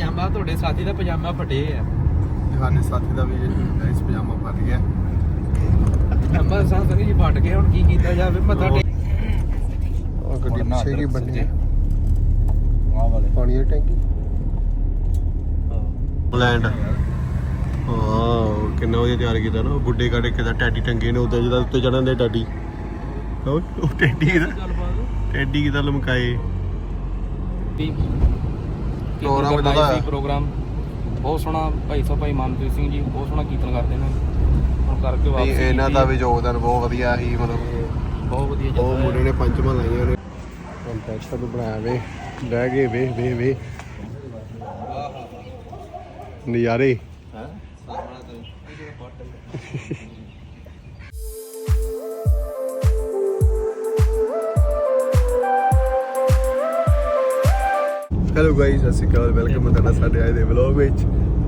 ਪਜਾਮਾ ਤੁਹਾਡੇ ਸਾਥੀ ਦਾ ਪਜਾਮਾ ਫਟੇ ਆ। ਸਾਡੇ ਸਾਥੀ ਦਾ ਵੀ ਗਾਇਸ ਪਜਾਮਾ ਫਟ ਗਿਆ। ਸਾਹਿਬ ਸਿੰਘ ਜੀ ਫਟ ਗਏ ਹੁਣ ਕੀ ਕੀਤਾ ਜਾਵੇ? ਮੱਥਾ ਟੇਕ ਉਹ ਗੱਡੀ ਪਿੱਛੇ ਕੀ ਬੰਨੀ ਹੈ ਆਹ ਵਾਲੇ। ਪਾਣੀ ਦੀ ਟੈਂਕੀ? ਲੈਂਡ ਹਾਂ ਕਿੰਨਾ ਵਧੀਆ ਤਿਆਰ ਕੀਤਾ ਨਾ। ਗੁੱਡੇ ਕਾੜੇ ਕਿਦਾ ਟੈਡੀ ਟੰਗੇ ਨੇ ਉਦੋਂ ਜਿਹਦਾ ਉੱਤੇ ਚੜਨ ਦੇ ਟੈਡੀ। ਉਹ ਟੈਡੀ ਕਿਦਾ ਟੈਡੀ ਕਿਦਾ ਲਮਕਾਏ? ਪ੍ਰੋਗਰਾਮ ਪ੍ਰੋਗਰਾਮ ਇਹਦਾ ਸੀ ਪ੍ਰੋਗਰਾਮ ਬਹੁਤ ਸੋਹਣਾ ਭਾਈ ਸਾਹਿਬ ਭਾਈ ਮਨਪ੍ਰੀਤ ਸਿੰਘ ਜੀ ਬਹੁਤ ਸੋਹਣਾ ਕੀਰਤਨ ਕਰਦੇ ਨੇ। ਹੁਣ ਕਰਕੇ ਵਾਪਸ ਇਹਨਾਂ ਦਾ ਵੀ ਯੋਗਦਾਨ ਬਹੁਤ ਵਧੀਆ ਸੀ ਮਤਲਬ। ਬਹੁਤ ਵਧੀਆ ਉਹ ਜਥਾ ਮੁੰਡੇ ਨੇ ਪੰਚਮਾਂ ਲਾਈਆਂ ਨੇ। ਕੰਟੈਕਟ ਤੋਂ ਬਣਾਇਆ ਵੇ ਬਹਿ ਗਏ ਵੇ ਵੇ ਵੇ। ਨਜ਼ਾਰੇ। ਹੈਲੋ ਗਾਇਸ ਸ਼੍ਰੀ ਅਕਾਲ ਵੈਲਕਮ ਹੈ ਤੁਹਾਡਾ ਸਾਡੇ ਆਏ ਦੇ ਵਲੌਗ ਵਿੱਚ।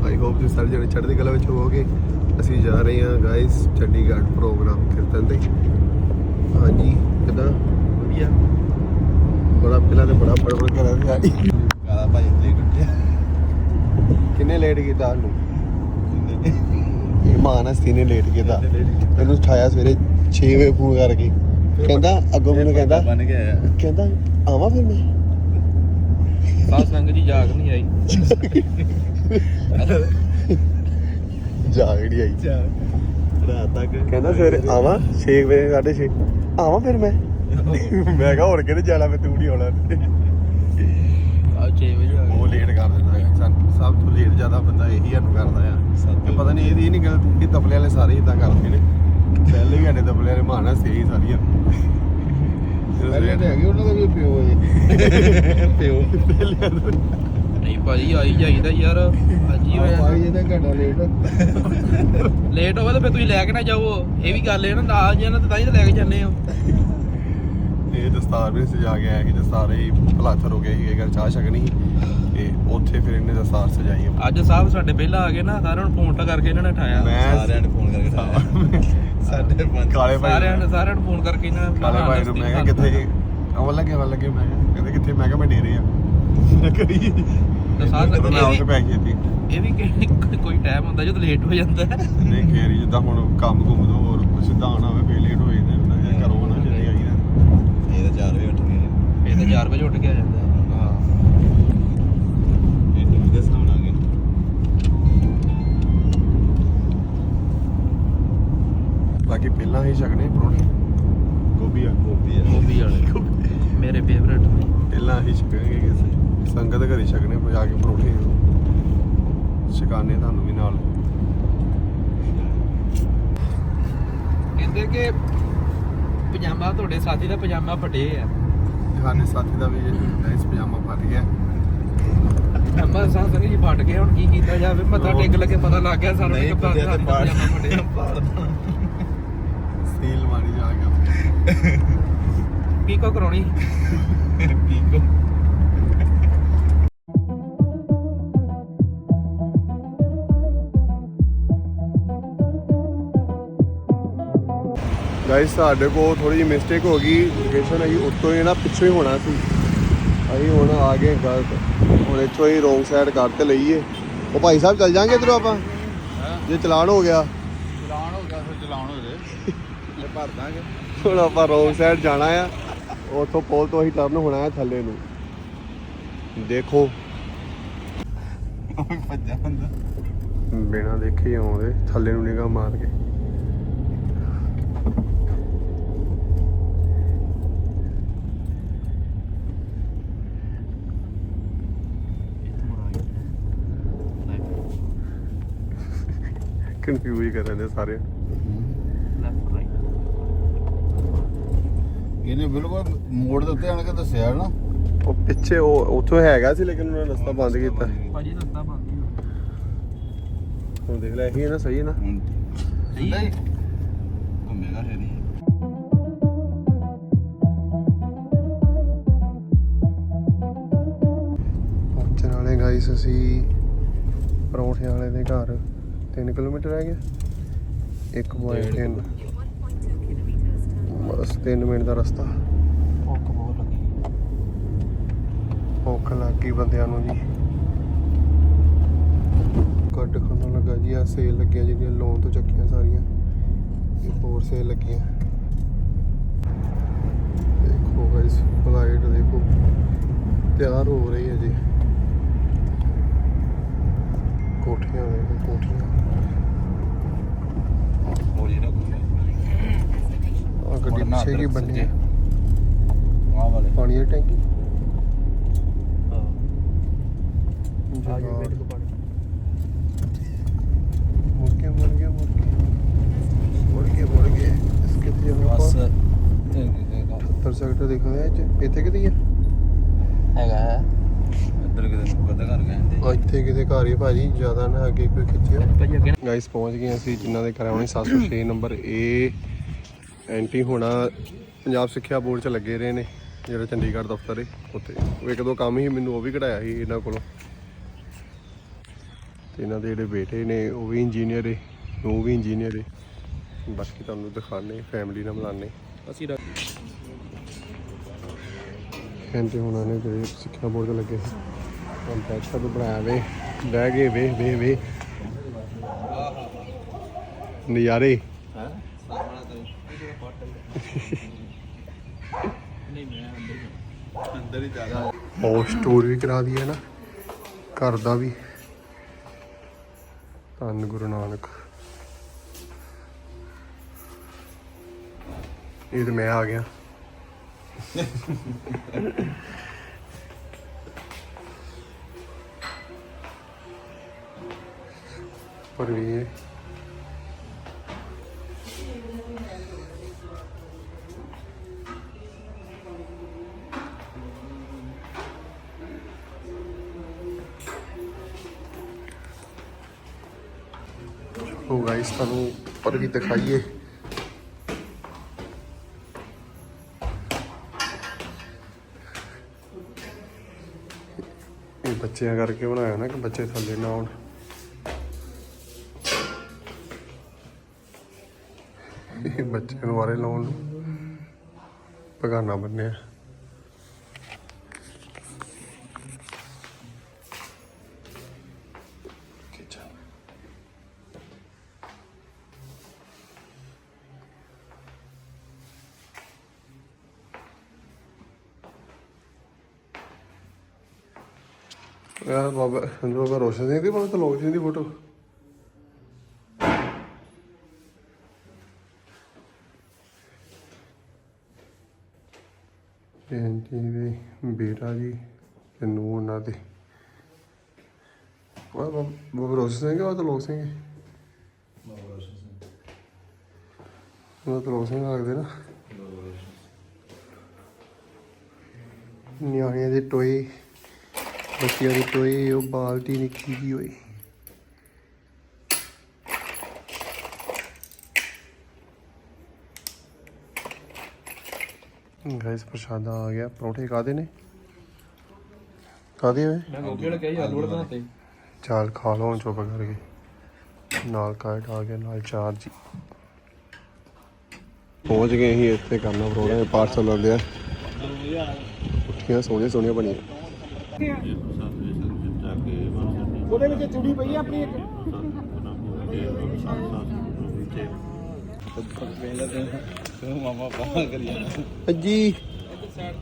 ਆਈ ਹੋਪ ਤੁਸੀਂ ਸਾਰੇ ਜਣੇ ਚੜ੍ਹਦੀ ਕਲਾ ਵਿੱਚ ਹੋਵੋਗੇ। ਅਸੀਂ ਜਾ ਰਹੇ ਹਾਂ ਗਾਇਸ ਚੰਡੀਗੜ੍ਹ ਪ੍ਰੋਗਰਾਮ ਕੀਰਤਨ ਤੇ। ਹਾਂਜੀ ਕਿਦਾਂ? ਵਧੀਆ। ਬੜਾ ਪਹਿਲਾਂ ਤੇ ਬੜਾ ਬੜਬੜ ਕਰਿਆ ਸੀ ਆਈ ਕਾਲਾ ਭਾਈ ਤੇ ਕੱਟਿਆ ਕਿੰਨੇ ਲੇਟ ਕੀਤਾ ਨੂੰ ਇਹ ਮਾਨਸਤੀ ਨੇ ਲੇਟ ਕੀਤਾ। ਮੈਨੂੰ ਉਠਾਇਆ ਸਵੇਰੇ 6 ਵਜੇ ਫੋਨ ਕਰਕੇ। ਕਹਿੰਦਾ ਅੱਗੋਂ ਮੈਨੂੰ ਕਹਿੰਦਾ ਬਣ ਗਿਆ। ਕਹਿੰਦਾ ਆਵਾਂ ਫਿਰ ਮੈਂ। ਸਾਧ ਸੰਗਤ ਜੀ ਜਾਗ ਨਹੀਂ ਆਈ। ਜਾਗੜੀ ਆਈ। ਰਾਤ ਤੱਕ ਕਹਿੰਦਾ ਸਵੇਰੇ ਆਵਾਂ 6 ਵਜੇ 6:30 ਆਵਾਂ ਫਿਰ ਮੈਂ? ਮੈਂ ਕਿਹਾ ਹੋਰ ਕਿਹਨੇ ਜਾਣਾ ਮੈਂ ਤੂੰ ਨਹੀਂ ਆਉਣਾ। ਆ 6 ਵਜੇ ਆ ਉਹ ਲੇਟ ਕਰ ਦਿੰਦਾ ਸਭ ਤੋਂ ਲੇਟ ਜ਼ਿਆਦਾ ਬੰਦਾ ਇਹੀ ਸਾਨੂੰ ਕਰਦਾ ਆ। ਤੇ ਪਤਾ ਨਹੀਂ ਇਹਦੀ ਨਹੀਂ ਗੱਲ ਕਿ ਤਬਲੇ ਵਾਲੇ ਸਾਰੇ ਇਦਾਂ ਕਰਦੇ ਨੇ। ਪਹਿਲੇ ਵੀ ਸਾਡੇ ਤਬਲੇ ਵਾਲੇ ਮਾਣਾ ਸਹੀ ਸਾਰੀਆਂ ਪਹਿਲੇ ਤੇ ਹੈਗੇ ਉਹਨਾਂ ਦਾ ਵੀ ਪਿਓ ਹੈ ਪਿਓ। ਨਹੀਂ ਭਾਜੀ ਆਈ ਜਾਈਦਾ ਯਾਰ। ਅੱਜ ਹੀ ਹੋਇਆ। ਭਾਈ ਇਹਦਾ ਘੰਟਾ ਲੇਟ ਲੇਟ ਹੋਵੇ ਤਾਂ ਫਿਰ ਤੁਸੀਂ ਲੈ ਕੇ ਨਾ ਜਾਓ। ਇਹ ਵੀ ਗੱਲ ਹੈ ਨਾ ਨਾਲ ਜਾਣਾ ਤਾਂ ਤਾਂ ਹੀ ਤਾਂ ਲੈ ਕੇ ਜਾਂਦੇ ਹੋ। ਇਹ ਦਸਤਾਰ ਵੀ ਸਜਾ ਕੇ ਆਇਆ ਕਿ ਦਸਤਾਰ ਹੀ ਭਲਾਚਰ ਹੋ ਗਏ ਸੀ ਅਗਰ ਚਾਹ ਛਕਣੀ ਸੀ। ਤੇ ਉੱਥੇ ਫਿਰ ਇਹਨੇ ਦਸਤਾਰ ਸਜਾਈ ਆ। ਅੱਜ ਸਾਹਿਬ ਸਾਡੇ ਪਹਿਲਾਂ ਆ ਗਏ ਨਾ ਸਾਰਿਆਂ ਨੂੰ ਫੋਨ ਟਾ ਕਰਕੇ ਇਹਨਾਂ ਨੇ ਉਠਾਇਆ। ਮੈਂ ਸਾਰਿਆਂ ਨੇ ਫੋਨ ਕਰਕੇ ਠਾਇਆ ਸਾਡੇ ਪੰਜ ਕਾਲੇ ਭਾਈ ਸਾਰਿਆਂ ਨੇ ਸਾਰਿਆਂ ਨੂੰ ਫੋਨ ਕਰਕੇ ਇਹਨਾਂ ਨੇ ਕਾਲੇ ਭਾਈ ਨੂੰ ਮੈਂ ਕਿਹਾ ਕਿੱਥੇ ਅਵਲ ਲੱਗੇ ਅਵਲ ਲੱਗੇ ਮੈਂ ਕਿਹਾ, ਕਹਿੰਦੇ ਕਿੱਥੇ? ਮੈਂ ਕਿਹਾ ਮੈਂ ਡੇਰੇ ਆ। ਮੈਂ ਕਰੀ ਤੇ ਸਾਧ ਮੈਂ ਕੇ ਸੰਗਤ ਪੈ ਗਈ ਇਹ ਵੀ ਕਿ- ਕੋਈ ਟਾਈਮ ਹੁੰਦਾ ਜਦੋਂ ਲੇਟ ਹੋ ਜਾਂਦਾ। ਹੈ ਨਹੀਂ ਖੇਰੀ ਜਿੱਦਾਂ ਹੁਣ ਕੰਮ ਘੁੰਮ ਦੋ ਹੋਰ ਸਿੱਧਾ ਆਣਾ ਹੋਵੇ ਫੇਰ ਲੇਟ ਹੋ ਜਾਂਦੇ ਹੁੰਦਾ ਜੇ ਕਰੋ ਨਾ ਜਲਦੀ ਆਈ ਨਾ ਇਹ ਤਾਂ 4 ਵਜੇ ਉੱਠ ਗਏ। ਇਹ ਤਾਂ 4 ਵਜੇ ਉੱਠ ਕੇ ਆ ਜਾਂਦਾ। ਬਾਕੀ ਪਹਿਲਾਂ ਹੀ ਛਕਣੇ ਪਰੌਂਠੇ ਗੋਭੀ ਆ ਗੋਭੀ ਆ ਗੋਭੀ ਵਾਲੇ। ਮੇਰੇ ਫੇਵਰੇਟ ਨੇ। ਪਹਿਲਾਂ ਹੀ ਛਕਾਂਗੇ ਕਿਸੇ। ਸੰਗਤ ਘਰੀ ਛਕਣੇ ਜਾ ਕੇ ਪਰੌਂਠੇ ਛਕਾਣੇ ਤੁਹਾਨੂੰ ਵੀ ਨਾਲ। ਕਹਿੰਦੇ ਕਿ ਪਜਾਮਾ ਤੁਹਾਡੇ ਸਾਥੀ ਦਾ ਪਜਾਮਾ ਫਟੇ ਆ। ਸਾਡੇ ਸਾਥੀ ਦਾ ਵੀ ਗਾਇਸ ਪਜਾਮਾ ਫਟ ਗਿਆ। ਸਾਹਿਬ ਸਿੰਘ ਜੀ ਫਟ ਗਏ ਹੁਣ ਕੀ ਕੀਤਾ ਜਾਵੇ? ਮੱਥਾ ਟੇਕ ਲੱਗੇ ਪਤਾ ਲੱਗ ਗਿਆ ਸਾਨੂੰ ਨਹੀਂ ਕਿ ਸਾਥੀ ਪਜਾਮਾ ਮਾਰੀ ਜਾ ਕੇ ਕੀ ਕੋ ਕਰਾਉਣੀ। ਕੀ ਕੋ ਗਾਇਸ ਸਾਡੇ ਕੋਲ ਥੋੜੀ ਜਿਹੀ ਮਿਸਟੇਕ ਹੋ ਗਈ। ਲੋਕੇਸ਼ਨ ਹੈਗੀ ਉੱਤੋਂ ਹੀ ਨਾ ਪਿੱਛੇ ਹੀ ਹੋਣਾ ਸੀ। ਅਸੀਂ ਹੁਣ ਆ ਗਏ ਗਲਤ। ਹੁਣ ਇੱਥੋਂ ਹੀ ਰੋਂਗ ਸਾਈਡ ਕਰ ਤੇ ਲਈਏ। ਉਹ ਭਾਈ ਸਾਹਿਬ ਚੱਲ ਜਾਾਂਗੇ ਇਧਰੋਂ ਆਪਾਂ? ਜੇ ਚਲਾਨ ਹੋ ਗਿਆ ਚਲਾਉਣ ਹੋ ਗਿਆ ਫਿਰ ਚਲਾਉਣ ਹੋ ਭਰ ਦਾਂਗੇ। ਹੁਣ ਆਪਾਂ ਰੋਂਗ ਸਾਈਡ ਜਾਣਾ ਆ। ਉੱਥੋਂ ਪੁਲ ਤੋਂ ਅਸੀਂ ਟਰਨ ਹੋਣਾ ਆ ਥੱਲੇ ਨੂੰ। ਦੇਖੋ। ਭੱਜਾ ਹੁੰਦਾ ਬਿਨਾ ਦੇਖੇ ਆਉਂਦੇ। ਥੱਲੇ ਨੂੰ ਨਿਗਾਹ ਮਾਰ ਕੇ। ਕਨਫਿਊਜ਼ ਕਰ ਰਹੇ ਸਾਰੇ ਲੈਫਟ ਰਾਈਟ ਇਹਨੇ ਬਿਲਕੁਲ ਮੋੜ ਦੇ ਉੱਤੇ ਆਣ ਕੇ ਦੱਸਿਆ ਨਾ। ਉਹ ਪਿੱਛੇ ਉਹ ਉੱਥੋਂ ਹੈਗਾ ਸੀ ਲੇਕਿਨ ਉਹਨਾਂ ਨੇ ਰਸਤਾ ਬੰਦ ਕੀਤਾ। ਭਾਜੀ ਰਸਤਾ ਬੰਦ ਹੀ ਹੋ ਹੁਣ ਦੇਖ ਲੈ ਇਹੀ ਹੈ ਨਾ ਸਹੀ ਹੈ ਨਾ? ਹੁਣ ਸਹੀ ਹੈ। ਘੁੰਮੇਗਾ ਫਿਰ ਹੀ ਪਹੁੰਚਣ ਵਾਲੇ ਗਾਈਸ ਅਸੀਂ ਪਰੌਂਠੇ ਵਾਲੇ ਦੇ ਘਰ 3 ਕਿਲੋਮੀਟਰ ਰਹਿ ਗਿਆ 1.3 ਬਸ 3 ਮਿੰਟ ਦਾ ਰਸਤਾ। ਭੁੱਖ ਬਹੁਤ ਲੱਗੀ। ਭੁੱਖ ਲੱਗ ਬੰਦਿਆਂ ਨੂੰ ਜੀ। ਘੱਟ ਖਾਣਾ ਲੱਗਾ ਜੀ ਆ ਸੇਲ ਲੱਗੀਆਂ ਜਿਹੜੀਆਂ ਲੋਨ ਤੋਂ ਚੱਕੀਆਂ ਸਾਰੀਆਂ। ਇਹ ਹੋਰ ਸੇਲ ਲੱਗੀਆਂ। ਦੇਖੋ ਗਾਇਸ ਫਲਾਈਟ ਦੇਖੋ। ਤਿਆਰ ਹੋ ਰਹੀ ਹੈ ਜੀ। ਕੋਠੀਆਂ ਦੇਖੋ ਕੋਠੀਆਂ ਹੋ ਜੀ ਨਾ ਆ ਗੱਡੀ ਪਿੱਛੇ ਕੀ ਬੰਨੀ ਹੈ। ਆ ਵਾਲੇ। ਪਾਣੀ ਦੀ ਟੈਂਕੀ? ਹਾਂ। ਜਗਾੜ ਮੁੜ ਕੇ ਮੁੜ ਕੇ ਮੁੜ ਕੇ। ਮੁੜ ਕੇ ਮੁੜ ਕੇ। ਇਸ ਕਿੱਥੇ ਜਾਣਾ ਬਸ। ਆਪਾਂ 70 ਸੈਕਟਰ ਦਿਖਾਇਆ ਇੱਥੇ। ਇੱਥੇ ਕਿਤੇ ਆ? ਹੈਗਾ ਹੈ। ਇੱਧਰ ਕਿਤੇ ਕਦੇ ਘਰ ਗਏ ਤੇ ਆ ਇੱਥੇ ਕਿਤੇ ਘਰ ਹੀ ਭਾਜੀ। ਜ਼ਿਆਦਾ ਨਾ ਅੱਗੇ ਕੋਈ ਖਿੱਚਿਓ। ਭਾਜੀ ਅੱਗੇ ਗਾਇਸ ਪਹੁੰਚ ਗਏ ਅਸੀਂ ਜਿਨ੍ਹਾਂ ਦੇ ਕਰਾਉਣੀ 706 ਨੰਬਰ ਏ ਐਂਟੀ ਹੋਣਾ ਪੰਜਾਬ ਸਿੱਖਿਆ ਬੋਰਡ 'ਚ ਲੱਗੇ ਰਹੇ ਨੇ ਜਿਹੜਾ ਚੰਡੀਗੜ੍ਹ ਦਫ਼ਤਰ ਹੈ ਉੱਥੇ। ਉਹ ਇੱਕ ਦੋ ਕੰਮ ਹੀ ਮੈਨੂੰ ਉਹ ਵੀ ਕਢਾਇਆ ਸੀ ਇਹਨਾਂ ਕੋਲੋਂ। ਤੇ ਇਹਨਾਂ ਦੇ ਜਿਹੜੇ ਬੇਟੇ ਨੇ ਉਹ ਵੀ ਇੰਜੀਨੀਅਰ ਹੈ ਉਹ ਵੀ ਇੰਜੀਨੀਅਰ ਹੈ ਬਾਕੀ ਤੁਹਾਨੂੰ ਦਿਖਾਣੇ ਫੈਮਿਲੀ ਨਾਲ ਮਿਲਾਣੇ ਅਸੀਂ ਐਂਟੀ ਹੋਣਾ ਨੇ ਜਿਹੜੇ ਸਿੱਖਿਆ ਬੋਰਡ 'ਚ ਲੱਗੇ ਸੀ। ਕੰਪੈਕਟਰ ਤੋਂ ਬਣਾਇਆ ਵੇ ਬਹਿ ਗਏ ਵੇ ਵੇ ਵੇ। ਨਜ਼ਾਰੇ। ਹੈ? ਨਹੀਂ ਮੈਂ ਅੰਦਰ ਅੰਦਰ ਹੀ ਜਾ ਹਾਊਸ ਟੂਰ ਵੀ ਕਰਾ ਦਈਏ ਨਾ। ਘਰ ਦਾ ਵੀ। ਧੰਨ ਗੁਰੂ ਨਾਨਕ। ਇਹ ਤੇ ਮੈਂ ਆ ਗਿਆ। ਪਰ ਵੀ ਗਾਇਸ ਤੁਹਾਨੂੰ ਪਰ ਵੀ ਦਿਖਾਈਏ। ਇਹ ਬੱਚਿਆਂ ਕਰਕੇ ਬਣਾਇਆ ਨਾ ਕਿ ਬੱਚੇ ਥੱਲੇ ਨਾ ਆਉਣ। ਇਹ ਬੱਚਿਆਂ ਨੂੰ ਵਾਰੇ ਲਾਉਣ ਨੂੰ ਪਗਾਨਾ ਬੰਨਿਆ। ਬਾਬਾ ਸੰਜੋ ਬਾਬਾ ਰੋਸ਼ਨ ਸਿੰਘ ਦੀ ਬਾਬਾ ਤਲੋਕ ਸਿੰਘ ਦੀ ਫੋਟੋ। ਜੀ ਦੇ ਬੇਟਾ ਜੀ ਤੇ ਨੂੰ ਉਹਨਾਂ ਦੇ। ਬਾਬਾ ਬਾਬਾ ਰੋਸ਼ਨ ਸਿੰਘ ਬਾਬਾ ਤਲੋਕ ਸਿੰਘ ਬਾਬਾ ਤਲੋਕ ਸਿੰਘ। ਲੱਗਦੇ ਨਾ। ਨਿਆਣਿਆਂ ਦੇ ਟੋਏ ਬੱਚਿਆਂ ਦੇ ਟੋਏ ਉਹ ਬਾਲਟੀ ਨਿੱਕੀ ਜਿਹੀ ਹੋਈ। ਗਾਇਸ ਪ੍ਰਸ਼ਾਦਾ ਆ ਗਿਆ। ਪਰੌਂਠੇ ਕਾਦੇ ਨੇ? ਕਾਦੇ ਹੋਏ ਮੈਂ ਗੋਭੀ ਵਾਲਾ ਕਿਹਾ ਆਲੂ ਵਾਲਾ ਬਣਾਤੇ। ਚਾਲ ਖਾ ਲਓ ਚੁੱਪ ਕਰਕੇ। ਨਾਲ ਕਾਇਟ ਆ ਗਿਆ ਨਾਲ ਚਾਰ ਜੀ। ਪਹੁੰਚ ਗਏ ਅਸੀਂ ਇੱਥੇ ਕਰਨਾ ਪ੍ਰੋਗਰਾਮ ਪਾਰਸਲ ਲੈ ਲਿਆ ਉੱਠੀਆਂ ਸੋਹਣੀਆਂ ਸੋਹਣੀਆਂ ਬਣੀਆਂ। ਉਹਦੇ ਵਿੱਚ ਚੁੜੀ ਪਈ ਆ ਆਪਣੀ ਇੱਕ? ਮਾਮਾ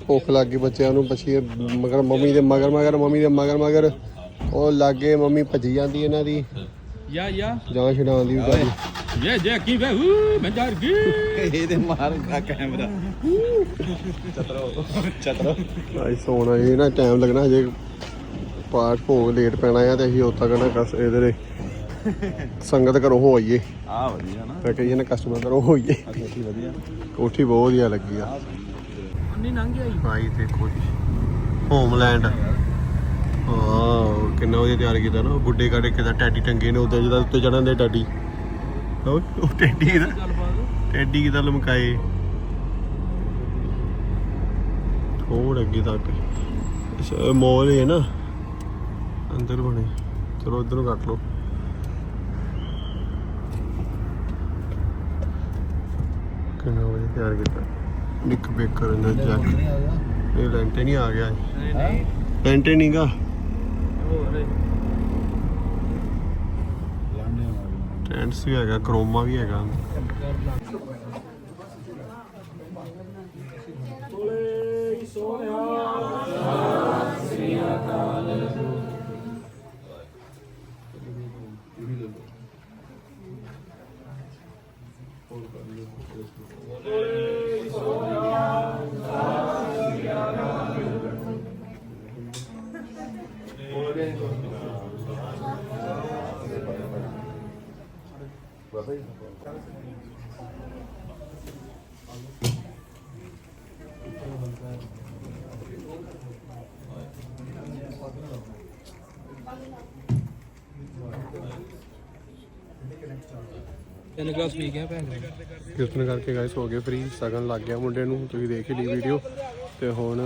ਭੁੱਖ ਲੱਗ ਗਈ ਬੱਚਿਆਂ ਨੂੰ, ਬੱਚੀ ਮਗਰ, ਮੰਮੀ ਦੇ ਮਗਰ ਮਗਰ, ਮੰਮੀ ਦੇ ਮਗਰ ਮਗਰ। ਉਹ ਲਾਗੇ ਮੰਮੀ ਭੱਜੀ ਜਾਂਦੀ ਇਹਨਾਂ ਦੀ। ਯਾ ਯਾ। ਜਾਂ ਛਡਾਉਣ ਦੀ ਵੀ ਗੱਲ। ਜੇ ਜੇ ਕੀ ਵੇ? ਹੂ ਮੈਂ ਡਰ ਗਈ। ਇਹਦੇ ਮਾਰ ਕਾ ਕੈਮਰਾ। ਚਤਰੋ ਚਤਰੋ। ਆਈ ਸੋਣਾ ਇਹ ਨਾ ਟਾਈਮ ਲੱਗਣਾ ਹਜੇ। ਪਾਠ ਭੋਗ ਲੇਟ ਪੈਣਾ ਆ ਤੇ ਅਸੀਂ ਉਦੋਂ ਤੱਕ ਨਾ ਕਸ ਇਹਦੇ ਦੇ ਸੰਗਤ ਘਰੋਂ ਹੋ ਆਈਏ। ਆ ਵਧੀਆ ਨਾ। ਮੈਂ ਕਹੀਏ ਨਾ ਕਸਟਮਰ ਘਰੋਂ ਹੋ ਆਈਏ। ਅੱਛੀ ਵਧੀਆ। ਕੋਠੀ ਬਹੁਤ ਵਧੀਆ ਲੱਗੀ ਆ। ਅੰਨੀ ਲੰਘ ਗਿਆ ਭਾਈ ਦੇਖੋ ਜੀ। ਹੋਮਲੈਂਡ ਹਾਂ ਕਿੰਨਾ ਵਧੀਆ ਤਿਆਰ ਕੀਤਾ ਨਾ। ਬੁੱਢੇ ਕਾੜੇ ਕਿਦਾ ਟੈਡੀ ਟੰਗੇ ਨੇ ਉਦੋਂ ਜਿਹਦਾ ਉੱਤੇ ਚੜਨ ਦੇ ਟੈਡੀ ਉਹ ਟੈਡੀ ਗੱਲਬਾਤ ਟੈਡੀ ਕਿਦਾ ਲਮਕਾਏ। ਥੋੜਾ ਅੱਗੇ ਤੱਕ। ਅੱਛਾ ਮੋਲ ਹੈ ਨਾ। ਅੰਦਰ ਬਣੇ। ਚਲੋ ਇਧਰੋਂ ਕੱਟ ਲਓ। ਕਿੰਨਾ ਵਧੀਆ ਤਿਆਰ ਕੀਤਾ। ਨਿੱਕ ਬੇਕਰ ਅੰਦਰ ਜੱਕ ਇਹ ਲੈਂਟੇ ਨਹੀਂ ਆ ਗਿਆ। ਨਹੀਂ ਨਹੀਂ। ਲੈਂਟੇ ਨਹੀਂਗਾ ਲੈਂਸ ਵੀ ਹੈਗਾ ਕਰੋਮਾ ਵੀ ਹੈਗਾ। ਤਿੰਨ ਗਲਾਸ ਪੀ ਗਿਆ ਭੈਣ ਕੀਰਤਨ ਕਰਕੇ ਗਾਇਸ ਹੋ ਗਏ ਫ੍ਰੀ ਸਗਨ ਲੱਗ ਗਿਆ ਮੁੰਡੇ ਨੂੰ ਤੁਸੀਂ ਦੇਖ ਹੀ ਲਈ ਵੀਡੀਓ ਤੇ ਹੁਣ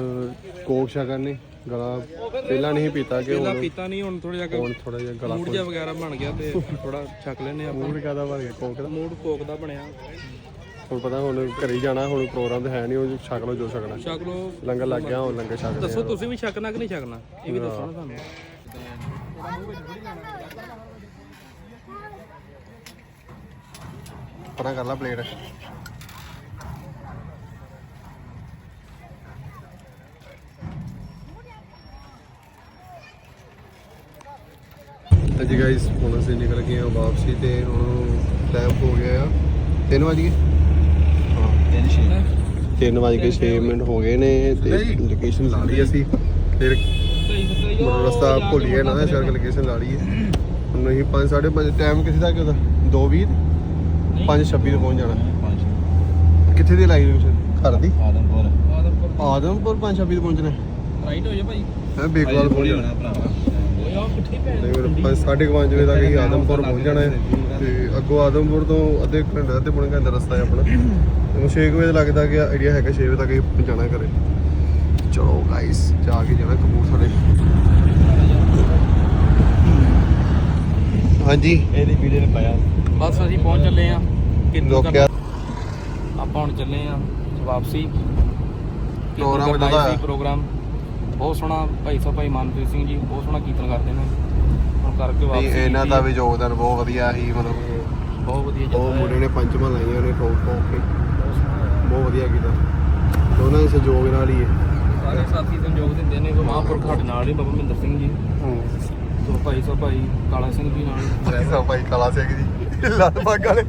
ਕੋਕ ਸ਼ਗਨ ਨੇ ਗਲਾ ਪਹਿਲਾਂ ਨਹੀਂ ਪੀਤਾ ਕਿ ਪਹਿਲਾਂ ਹੁਣ ਪੀਤਾ ਨਹੀਂ ਹੁਣ ਥੋੜਾ ਜਿਹਾ ਹੁਣ ਥੋੜਾ ਜਿਹਾ ਗਲਾ ਮੂਡ ਜਿਹਾ ਵਗੈਰਾ ਬਣ ਗਿਆ ਤੇ ਥੋੜਾ ਛਕ ਲੈਨੇ ਆਪਾਂ। ਮੂਡ ਕਾਦਾ ਬਣ ਗਿਆ ਕੋਕ ਦਾ। ਮੂਡ ਕੋਕ ਦਾ ਬਣਿਆ। ਹੁਣ ਪਤਾ ਹੁਣ ਘਰੇ ਹੀ ਜਾਣਾ ਹੁਣ ਪ੍ਰੋਗਰਾਮ ਤੇ ਹੈ ਨਹੀਂ ਉਹ ਛਕ ਲਓ ਜੋ ਛਕਣਾ। ਛਕ ਲੋ ਲੰਗਰ ਲੱਗ ਗਿਆ ਹੁਣ ਲੰਗਰ ਛਕ ਦੱਸੋ ਤੁਸੀਂ ਵੀ ਛਕਣਾ ਕਿ ਨਹੀਂ ਛਕਣਾ? ਇਹ ਵੀ ਦੱਸੋ ਨਾ ਤੁਹਾਨੂੰ। ਪਰਾਂ ਕਰ ਲਾ ਪਲੇਟ। ਹਾਂਜੀ ਗਾਇਸ ਹੁਣ ਅਸੀਂ ਨਿਕਲ ਗਏ ਹਾਂ ਵਾਪਸੀ ਤੇ ਹੁਣ ਟਾਈਮ ਹੋ ਗਿਆ ਆ। 3 ਵਜ ਗਏ? ਹਾਂ 3 ਵਜ ਕੇ 6 ਮਿੰਟ ਹੋ ਗਏ ਨੇ ਤੇ ਲੋਕੇਸ਼ਨ ਲਾ ਲਈ ਅਸੀਂ। ਫਿਰ ਮਤਲਬ ਰਸਤਾ ਭੁੱਲ ਗਿਆ ਨਾ ਸ਼ਾਇਦ ਲੋਕੇਸ਼ਨ ਲਾ ਲਈ ਹੈ ਹੁਣ ਅਸੀਂ 5 5:30 ਟਾਈਮ ਕਿਸੇ ਦਾ ਕਿਦਾ 2:20 5:26 ਤੇ ਪਹੁੰਚ ਜਾਣਾ। ਕਿੱਥੇ ਦੀ ਲਾਈ ਲੋਕੇਸ਼ਨ ਘਰ ਦੀ। ਆਦਮਪੁਰ। ਆਦਮਪੁਰ ਆਦਮਪੁਰ 5:26 ਤੇ ਪਹੁੰਚਣਾ ਰਾਈਟ ਹੋ ਜਾ ਭਾਈ? ਹੈ ਬੇਕਵਾਲ ਪਹੁੰਚ ਜਾਣਾ। ਭਰਾਵਾ। ਓਏ ਆ ਕਿੱਥੇ ਭੈਣ ਤੇ ਫਿਰ ਪੰਜ- ਸਾਢੇ ਕੁ ਪੰਜ ਵਜੇ ਤੱਕ ਅਸੀਂ ਆਦਮਪੁਰ ਪਹੁੰਚ ਜਾਣਾ ਹੈ। ਤੇ ਅੱਗੋਂ ਆਦਮਪੁਰ ਤੋਂ ਅੱਧੇ ਘੰਟੇ ਅੱਧੇ ਪੌਣੇ ਘੰਟੇ ਦਾ ਰਸਤਾ ਹੈ ਆਪਣਾ। ਤੇ 6 ਵਜੇ ਲੱਗਦਾ ਕਿ ਆਈਡੀਆ ਹੈਗਾ 6 ਵਜੇ ਤੱਕ ਅਸੀਂ ਪਹੁੰਚਾਣਾ ਘਰੇ। ਚਲੋ ਗਾਇਸ ਜਾ ਕੇ ਜਾਣਾ ਕਪੂਰਥਲੇ। ਹਾਂਜੀ। ਇਹਦੀ ਵੀਡੀਓ ਨੇ ਪਾਇਆ। ਬਸ ਅਸੀਂ ਪਹੁੰਚ ਚੱਲੇ ਆ ਰੋਕਿਆ ਆਪਾਂ ਹੁਣ ਚੱਲੇ ਆ ਵਾਪਸੀ। ਪ੍ਰੋਗਰਾਮ ਦਾ ਸੀ ਬਹੁਤ ਸੋਹਣਾ ਭਾਈ ਸਾਹਿਬ ਭਾਈ ਮਨਪ੍ਰੀਤ ਸਿੰਘ ਜੀ ਬਹੁਤ ਸੋਹਣਾ ਕੀਰਤਨ ਕਰਦੇ ਨੇ। ਹੁਣ ਕਰਕੇ ਵਾਪਸੀ ਇਹਨਾਂ ਦਾ ਵੀ ਯੋਗਦਾਨ ਬਹੁਤ ਵਧੀਆ ਸੀ ਮਤਲਬ। ਬਹੁਤ ਵਧੀਆ ਉਹ ਚੱਲਦਾ ਮੁੰਡੇ ਨੇ ਪੰਚਮਾਂ ਲਾਈਆਂ ਨੇ ਠੋਕ ਠੋਕ ਕੇ ਬਹੁਤ ਵਧੀਆ ਕੀਤਾ। ਦੋਨਾਂ ਦੇ ਸਹਿਯੋਗ ਨਾਲ ਹੀ ਹੈ। ਸਾਰੇ ਸਾਥੀ ਸੰਯੋਗ ਦਿੰਦੇ ਨੇ ਮਹਾਂਪੁਰਖ ਸਾਡੇ ਨਾਲ ਹੀ ਬਾਬਾ ਮਹਿੰਦਰ ਸਿੰਘ ਜੀ। ਸੋ ਭਾਈ ਸਾਹਿਬ ਭਾਈ ਕਾਲਾ ਸਿੰਘ ਜੀ ਨਾਲ ਐਸਾ ਭਾਈ ਕਾਲਾ ਸਿੰਘ ਜੀ ਲੱਤ ਪੱਗ ਵਾਲੇ।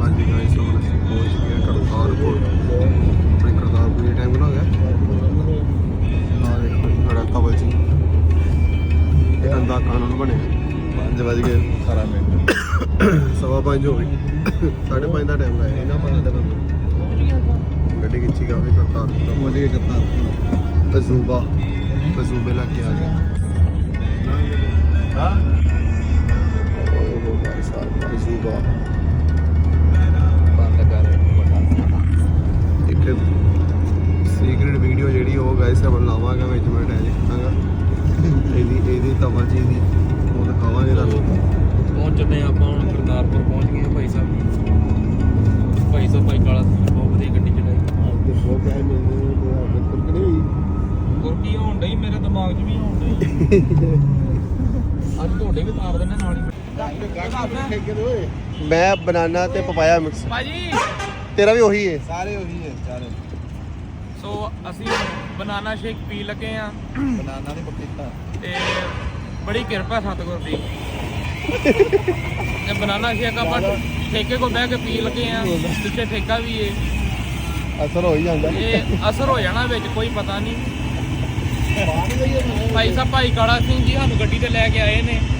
ਹਾਂਜੀ ਗਾਇਸ ਹੁਣ ਅਸੀਂ ਪਹੁੰਚ ਗਏ ਕਰਤਾਰਪੁਰ। ਆਪਣੇ ਕਰਤਾਰਪੁਰ ਇਹ ਟਾਈਮ ਨਾ ਹੋ ਗਿਆ ਆ ਦੇਖੋ ਬੜਾ ਕਬਲ ਜੀ। ਇਹ ਅੰਦਾ ਕਾਨੂੰਨ ਬਣਿਆ। 5 ਵਜ ਗਏ 18 ਮਿੰਟ। ਸਵਾ ਪੰਜ ਹੋ ਗਈ ਸਾਢੇ ਪੰਜ ਦਾ ਟਾਈਮ ਲਾਇਆ। ਇਹਨਾਂ ਪੰਜ ਦਾ ਬੰਦਾ। ਗੱਡੀ ਖਿੱਚੀ ਕਾਫੀ ਕਰਤਾਰਪੁਰ ਦਾ ਬੋਲੀ ਕਰਤਾ ਤਜ਼ੂਬਾ ਤਜ਼ੂਬੇ ਲਾ ਕੇ ਆ ਗਿਆ ਹਾਂ? ਉਹ ਭਾਈ ਸਾਹਿਬ ਤਜ਼ੂਬਾ ਬੰਦ ਕਰ ਇੱਕ ਸੀਕ੍ਰੀਟ ਵੀਡੀਓ ਜਿਹੜੀ ਉਹ ਗਾਇਸ ਆਪਾਂ ਲਾਵਾਂਗਾ ਵਿੱਚ ਮੈਂ ਅਟੈਚ ਕਰਾਂਗਾ ਇਹਦੀ ਇਹਦੀ ਤਵਾ ਜੀ ਦੀ ਉਹ ਦਿਖਾਵਾਂਗੇ ਤੁਹਾਨੂੰ। ਪਹੁੰਚ ਚੱਲੇ ਆ ਆਪਾਂ ਹੁਣ ਕਰਤਾਰਪੁਰ ਪਹੁੰਚ ਗਏ ਭਾਈ ਸਾਹਿਬ ਭਾਈ ਸਾਹਿਬ ਭਾਈ ਕਾਲਾ ਸਿੰਘ ਬਹੁਤ ਵਧੀਆ ਗੱਡੀ ਚਲਾਈ। ਬਹੁਤ ਤੇ ਹੋਈ। ਗੁਰਕੀ ਹੋਣ ਡਈ ਮੇਰੇ ਦਿਮਾਗ 'ਚ ਵੀ ਹੋਣ ਡਈ। ਅੱਜ ਤੁਹਾਡੇ ਵੀ ਤਾਰ ਦਿੰਦੇ ਨਾਲ ਹੀ। ਮੈਂ ਬਨਾਨਾ ਤੇ ਪਪਾਇਆ ਮਿਕਸ। ਭਾਜੀ। ਤੇਰਾ ਵੀ ਉਹੀ ਹੈ ਸਾਰੇ ਉਹੀ ਹੈ ਚਾਰੇ ਸੋ ਅਸੀਂ ਬਨਾਨਾ ਸ਼ੇਕ ਪੀ ਲੱਗੇ ਆ। ਬਨਾਨਾ ਨਹੀਂ ਪਪੀਤਾ ਤੇ ਬੜੀ ਕਿਰਪਾ ਸਤਿਗੁਰ ਦੀ। ਤੇ ਬਨਾਨਾ ਸ਼ੇਕ ਆਪਾਂ ਠੇਕੇ ਕੋ ਬਹਿ ਕੇ ਪੀ ਲੱਗੇ ਆ। ਪਿੱਛੇ ਠੇਕਾ ਵੀ ਏ। ਅਸਰ ਹੋ ਹੀ ਜਾਂਦਾ। ਇਹ ਅਸਰ ਹੋ ਜਾਣਾ ਵਿੱਚ ਕੋਈ ਪਤਾ ਨਹੀਂ। ਭਾਈ ਸਾਹਿਬ ਭਾਈ ਕਾਲਾ ਸਿੰਘ ਜੀ ਸਾਨੂੰ ਗੱਡੀ ਤੇ ਲੈ ਕੇ ਆਏ ਨੇ।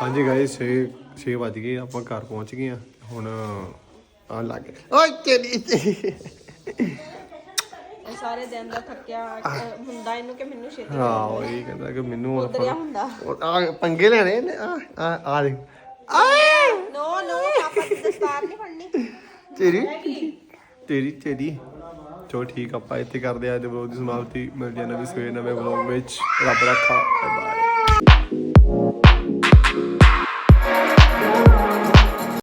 ਹਾਂਜੀ ਗਾਇਸ 6 ਵੱਜ ਗਏ ਆਪਾਂ ਘਰ ਪਹੁੰਚ ਗਏ ਆ ਹੁਣ ਆ ਲੱਗ ਓਏ ਤੇਰੀ ਇਹ ਸਾਰੇ ਦਿਨ ਦਾ ਥੱਕਿਆ ਹੁੰਦਾ ਇਹਨੂੰ ਕਿ ਮੈਨੂੰ ਛੇਤੀ ਹਾਂ ਉਹ ਇਹ ਕਹਿੰਦਾ ਕਿ ਮੈਨੂੰ ਆ ਪੰਗੇ ਲੈਣੇ ਆ ਆ ਆ ਦੇਖ। ਆਏ ਨੋ ਨੋ ਆਪਾਂ ਦਸਤਾਰ ਨਹੀਂ ਫੜਨੀ। ਤੇਰੀ? ਤੇਰੀ ਤੇਰੀ। ਚੋ ਠੀਕ ਆਪਾਂ ਇੱਥੇ ਕਰਦੇ ਆ ਅੱਜ ਵਲੋਗ ਦੀ ਸਮਾਪਤੀ। ਮਿਲਦੇ ਆ ਨਵੀਂ ਸਵੇਰ ਨਵੇਂ ਵਲੋਗ ਵਿੱਚ। ਰੱਬ ਰੱਖਾ ਬਾਏ ਬਾਏ